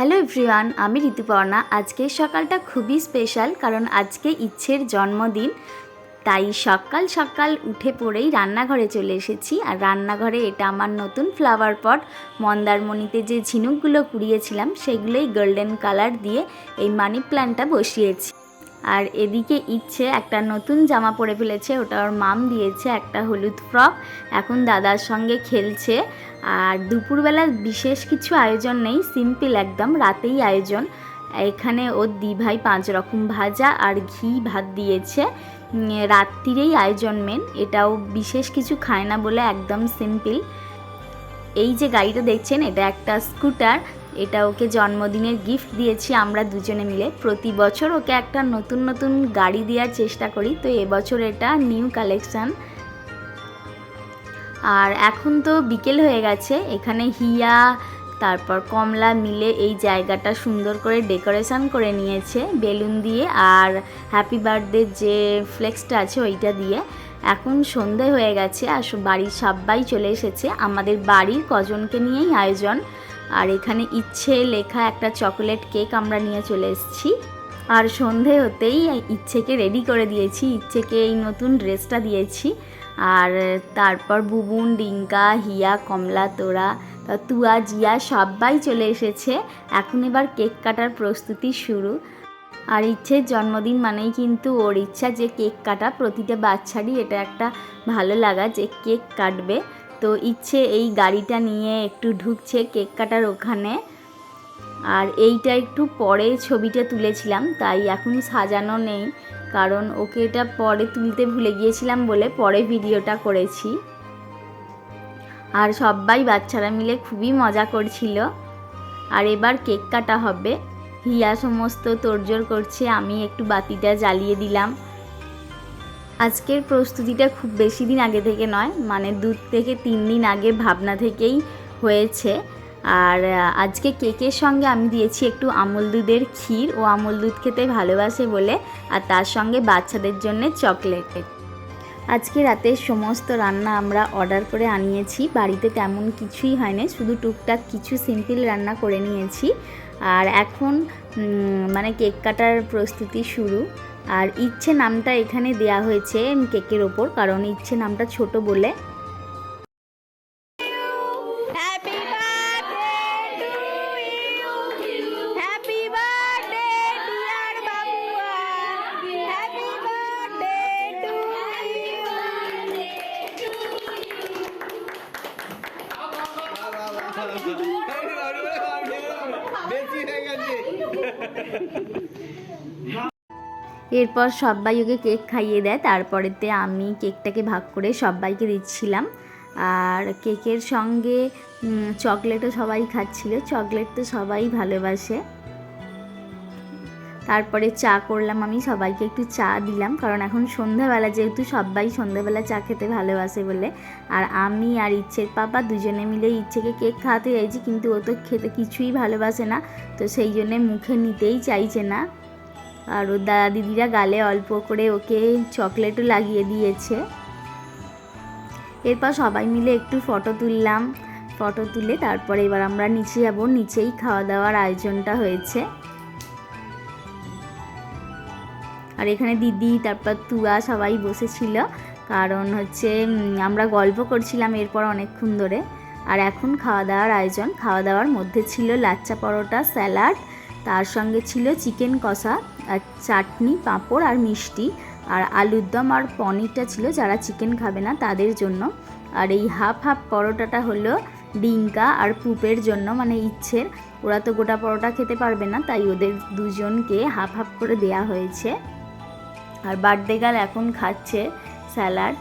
Hello everyone, আমি ঋতুপর্ণা। আজকে সকালটা খুবই স্পেশাল কারণ আজকে ইচ্ছের জন্মদিন, তাই সকাল সকাল উঠে পড়েই রান্নাঘরে চলে এসেছি। আর রান্নাঘরে এটা আমার নতুন ফ্লাওয়ার পট মন্দারমণিতে যে ঝিনুকগুলো কুড়িয়েছিলাম, সেগুলোই গোল্ডেন কালার দিয়ে এই মানি প্ল্যান্টটা বসিয়েছি। আর এদিকে ইচ্ছে একটা নতুন জামা পরে ফেলেছে, ওটা ওর মাম দিয়েছে একটা হলুদ ফ্রক। এখন দাদার সঙ্গে খেলছে। আর দুপুরবেলা বিশেষ কিছু আয়োজন নেই, সিম্পল একদম, রাতেই আয়োজন। এখানে ওর দি ভাই পাঁচ রকম ভাজা আর ঘি ভাত দিয়েছে। রাত্রিরেই আয়োজন মেন এটাও বিশেষ কিছু খায় না বলে একদম সিম্পল। এই যে গাড়িটা দেখছেন, এটা একটা স্কুটার। এটা ওকে জন্মদিনের গিফট দিয়েছি, আমরা দুজনে মিলে। প্রতি বছর ওকে একটা নতুন নতুন গাড়ি দেওয়ার চেষ্টা করি, তো এবছর এটা নিউ কালেকশান আর এখন তো বিকেল হয়ে গেছে, এখানে হিয়া, তারপর কমলা মিলে এই জায়গাটা সুন্দর করে ডেকোরেশন করে নিয়েছে, বেলুন দিয়ে। আর হ্যাপি বার্থডে যে ফ্লেক্সটা আছে, ওইটা দিয়ে। এখন সন্ধে হয়ে গেছে, আর বাড়ির সবাই চলে এসেছে। আমাদের বাড়ির কজনকে নিয়েই আয়োজন। আর এখানে ইচ্ছে লেখা একটা চকোলেট কেক আমরা নিয়ে চলে এসেছি। আর সন্ধে হতেই ইচ্ছেকে রেডি করে দিয়েছি, ইচ্ছেকে এই নতুন ড্রেসটা দিয়েছি। আর তারপর বুবুন, ডিঙ্কা, হিয়া, কমলা, তোরা তুয়া জিয়া সবাই চলে এসেছে। এখন এবার কেক কাটার প্রস্তুতি শুরু। আর ইচ্ছের জন্মদিন মানেই কিন্তু ওর ইচ্ছা যে কেক কাটা প্রতিটা বাচ্চারই এটা একটা ভালো লাগা যে কেক কাটবে। তো ইচ্ছে এই গাড়িটা নিয়ে একটু ঢুকছে কেক কাটার ওখানে। আর এইটা একটু পরে ছবিটা তুলেছিলাম, তাই এখন সাজানো নেই। কারণ ওকে এটা পরে তুলতে ভুলে গিয়েছিলাম বলে পরে ভিডিওটা করেছি। আর সবাই বাচ্চারা মিলে খুবই মজা করছিল। আর এবার কেক কাটা হবে। হিয়া সমস্ত তোড়জোড় করছে, আমি একটু বাতিটা জ্বালিয়ে দিলাম। আজকের প্রস্তুতিটা খুব বেশি দিন আগে থেকে নয় মানে দু থেকে তিন দিন আগে ভাবনা থেকেই হয়েছে। আর আজকে কেকের সঙ্গে আমি দিয়েছি একটু আমুল দুধের ক্ষীর। ও আমুল দুধ খেতে ভালোবাসে বলে, আর তার সঙ্গে বাচ্চাদের জন্য চকলেট আজকে রাতে সমস্ত রান্না আমরা অর্ডার করে আনিয়েছি। বাড়িতে তেমন কিছুই হয়নি, শুধু টুকটাক কিছু সিম্পল রান্না করে নিয়েছি। আর এখন মানে কেক কাটার প্রস্তুতি শুরু। আর ইচ্ছে নামটা এখানে দেয়া হয়েছে কেকের ওপর কারণ ইচ্ছে নামটা ছোট বলে। Ha ha! এরপর সবাই ওকে কেক খাইয়ে দেয়। তারপরেতে আমি কেকটাকে ভাগ করে সবাইকে দিচ্ছিলাম। আর কেকের সঙ্গে চকলেটও সবাই খাচ্ছিল। চকলেট তো সবাই ভালোবাসে। তারপরে চা করলাম আমি, সবাইকে একটু চা দিলাম। কারণ এখন সন্ধ্যাবেলা, যেহেতু সবাই সন্ধ্যাবেলা চা খেতে ভালোবাসে বলে। আর আমি আর ইচ্ছের পাপা দুজনে মিলে ইচ্ছেকে কেক খাওয়াতে চাইছি, কিন্তু ও তো খেতে কিছুই ভালোবাসে না। তো সেই জন্যে মুখে নিতেই চাইছে না। আর ওর দাদা দিদিরা গালে অল্প করে ওকে চকলেটও লাগিয়ে দিয়েছে। এরপর সবাই মিলে একটু ফটো তুললাম। ফটো তুলে তারপরে এবার আমরা নিচে যাব। নিচেই খাওয়া দাওয়ার আয়োজনটা হয়েছে। আর এখানে দিদি, তারপর তুয়া সবাই বসেছিল। কারণ হচ্ছে আমরা গল্প করছিলাম এরপর অনেকক্ষণ ধরে। আর এখন খাওয়া দাওয়ার আয়োজন। খাওয়া দাওয়ার মধ্যে ছিল লাচ্চা পরোটা, স্যালাড তার সঙ্গে ছিল চিকেন কষা, আর চাটনি, পাঁপড় আর মিষ্টি। আর আলুর দম আর পনিরটা ছিল যারা চিকেন খাবে না তাদের জন্য। আর এই হাফ হাফ পরোটাটা হলো ডিঙ্কা আর পুপের জন্য মানে ইচ্ছের। ওরা তো গোটা পরোটা খেতে পারবে না, তাই ওদের দুজনকে হাফ হাফ করে দেয়া হয়েছে। আর বার্থডে গাল এখন খাচ্ছে স্যালাড।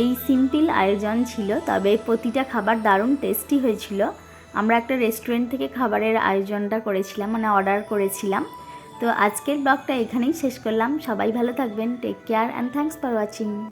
এই সিম্পল আয়োজন ছিল, তবে প্রতিটা খাবার দারুণ টেস্টি হয়েছিল। আমরা একটা রেস্টুরেন্ট থেকে খাবারের আয়োজনটা করেছিলাম মানে অর্ডার করেছিলাম। তো আজকের ব্লগটা এখানেই শেষ করলাম। সবাই ভালো থাকবেন। Take care and thanks for watching